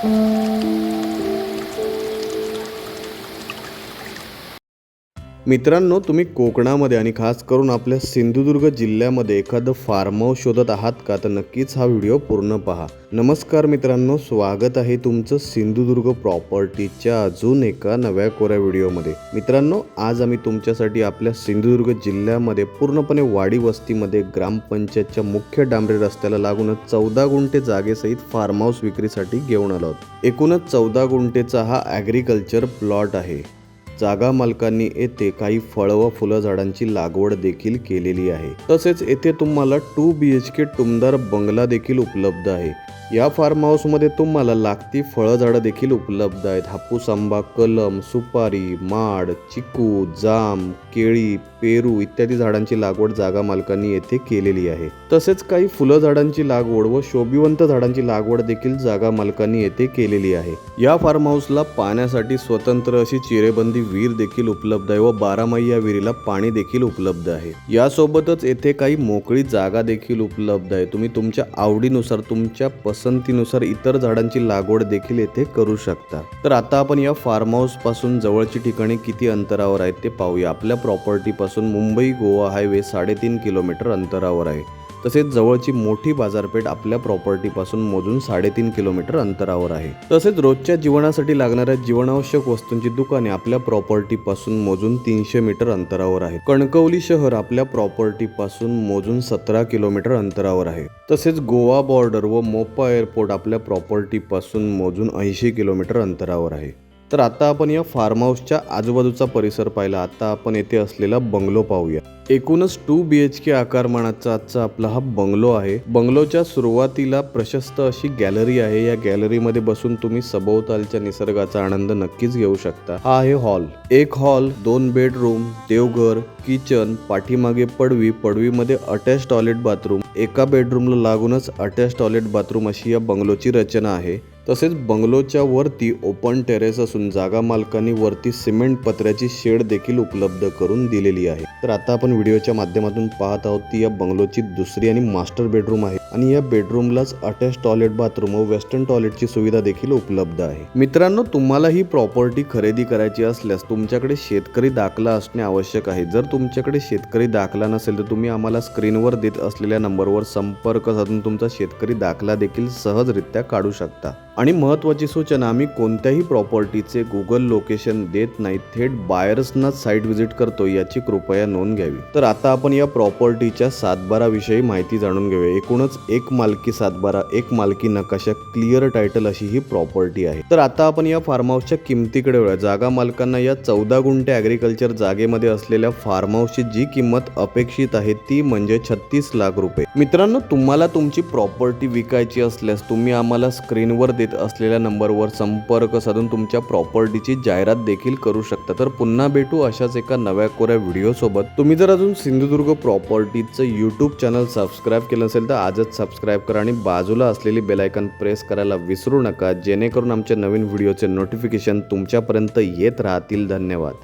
Música मित्रांनो तुम्ही कोकणामध्ये आणि खास करून आपल्या सिंधुदुर्ग जिल्ह्यामध्ये एखादं फार्म हाऊस शोधत आहात का? तर नक्कीच हा व्हिडिओ पूर्ण पहा. नमस्कार मित्रांनो स्वागत आहे तुमचं सिंधुदुर्ग प्रॉपर्टीच्या अजून एका नव्या कोऱ्या व्हिडिओमध्ये. मित्रांनो आज आम्ही तुमच्यासाठी आपल्या सिंधुदुर्ग जिल्ह्यामध्ये पूर्णपणे वाडी वस्तीमध्ये ग्रामपंचायतच्या मुख्य डांबरी रस्त्याला लागूनच चौदा गुंठे जागेसहित फार्म हाऊस विक्रीसाठी घेऊन आलो आहोत. एकूणच चौदा गुंठेचा हा ॲग्रिकल्चर प्लॉट आहे. जागा मालकांनी येथे काही फळ व फुलं झाडांची लागवड देखील केलेली आहे. तसेच येथे तुम्हाला टू बी एच के टुमदार बंगला देखील उपलब्ध आहे. या फार्म हाऊसमध्ये तुम्हाला लागती फळझाडं देखील उपलब्ध आहेत. हापूस आंबा कलम सुपारी माड चिकू जाम केळी पेरू इत्यादी झाडांची लागवड जागा मालकांनी येथे केलेली आहे. तसेच काही फुलं झाडांची लागवड व शोभिवंत झाडांची लागवड देखील जागा मालकांनी येथे केलेली आहे. या फार्म हाऊसला पाण्यासाठी स्वतंत्र अशी चिरेबंदी विहीर देखील उपलब्ध आहे व बारामाही या विहिरीला पाणी देखील उपलब्ध आहे. यासोबतच येथे काही मोकळी जागा देखील उपलब्ध आहे. तुम्ही तुमच्या आवडीनुसार तुमच्या पसंतीनुसार इतर झाडांची लागवड देखील येथे करू शकता. तर आता आपण या फार्म हाऊसपासून जवळची ठिकाणी किती अंतरावर आहेत ते पाहूया. आपल्या प्रॉपर्टी पासून मुंबई गोवा हायवे साडेतीन किलोमीटर अंतरावर आहे. तसेच जवळची मोठी बाजारपेठ आपल्या प्रॉपर्टीपासून मोजून साडेतीन किलोमीटर अंतरावर आहे. तसेच रोजच्या जीवनासाठी लागणाऱ्या जीवनावश्यक वस्तूंची दुकाने आपल्या प्रॉपर्टीपासून मोजून तीनशे मीटर अंतरावर आहे कणकवली शहर आपल्या प्रॉपर्टीपासून मोजून सतरा किलोमीटर अंतरावर आहे. तसेच गोवा बॉर्डर व मोपा एअरपोर्ट आपल्या प्रॉपर्टीपासून मोजून ऐंशी किलोमीटर अंतरावर आहे. तर आता आपण या फार्म हाऊसच्या आजूबाजूचा परिसर पाहिला. आता आपण येथे असलेला बंगलो पाहूया. एकूणच टू बी एच के आकारमानाचा आजचा आपला हा बंगलो आहे. बंगलोच्या सुरुवातीला प्रशस्त अशी गॅलरी आहे. या गॅलरीमध्ये बसून तुम्ही सभोवतालच्या निसर्गाचा आनंद नक्कीच घेऊ शकता. हा आहे हॉल. एक हॉल दोन बेडरूम देवघर किचन पाठीमागे पडवी पडवीमध्ये अटॅच टॉयलेट बाथरूम एका बेडरूमला लागूनच अटॅच टॉयलेट बाथरूम अशी या बंगलोची रचना आहे. तसेच बंगलोच्या वरती ओपन टेरेस असून जागा मालकांनी वरती सिमेंट पत्र्याची शेड देखील उपलब्ध करून दिलेली आहे. तर आता आपण व्हिडिओच्या माध्यमातून पाहत आहोत ती या बंगलोची दुसरी आणि मास्टर बेडरूम आहे आणि या बेडरूमलाच अटॅच टॉयलेट बाथरूम व वेस्टर्न टॉयलेटची सुविधा देखील उपलब्ध आहे. मित्रांनो तुम्हाला ही प्रॉपर्टी खरेदी करायची असल्यास तुमच्याकडे शेतकरी दाखला असणे आवश्यक आहे. जर तुमच्याकडे शेतकरी दाखला नसेल तर तुम्ही आम्हाला स्क्रीनवर देत असलेल्या नंबरवर संपर्क साधून तुमचा शेतकरी दाखला देखील सहजरित्या काढू शकता. आणि महत्त्वाची सूचना आम्ही कोणत्याही प्रॉपर्टीचे गुगल लोकेशन देत नाही थेट बायर्सनाच साईट व्हिजिट करतो याची कृपया नोंद घ्यावी. तर आता आपण या प्रॉपर्टीच्या सातबाराविषयी माहिती जाणून घेऊया. एकूणच एक मालकी सातबारा एक मालकी नकाशा क्लिअर टायटल अशी ही प्रॉपर्टी आहे. तर आता आपण या फार्म हाऊसच्या किमतीकडे वळूया. जागा मालकांना या चौदा गुंठे ॲग्रिकल्चर जागेमध्ये असलेल्या फार्म हाऊसची जी किंमत अपेक्षित आहे ती म्हणजे छत्तीस लाख रुपये. मित्रांनो तुम्हाला तुमची प्रॉपर्टी विकायची असल्यास तुम्ही आम्हाला स्क्रीनवर देत असलेल्या नंबरवर संपर्क साधून तुमच्या प्रॉपर्टीची जाहिरात देखील करू शकता. तर पुन्हा भेटू अशाच एका नव्या कोऱ्या व्हिडिओसोबत तुम्ही जर अजून सिंधुदुर्ग प्रॉपर्टीचं यूट्यूब चॅनल सबस्क्राईब केलं असेल तर आजच सबस्क्राईब करा आणि बाजूला असलेली बेलायकन प्रेस करायला विसरू नका. जेणेकरून आमच्या नवीन व्हिडिओचे नोटिफिकेशन तुमच्यापर्यंत येत राहतील. धन्यवाद.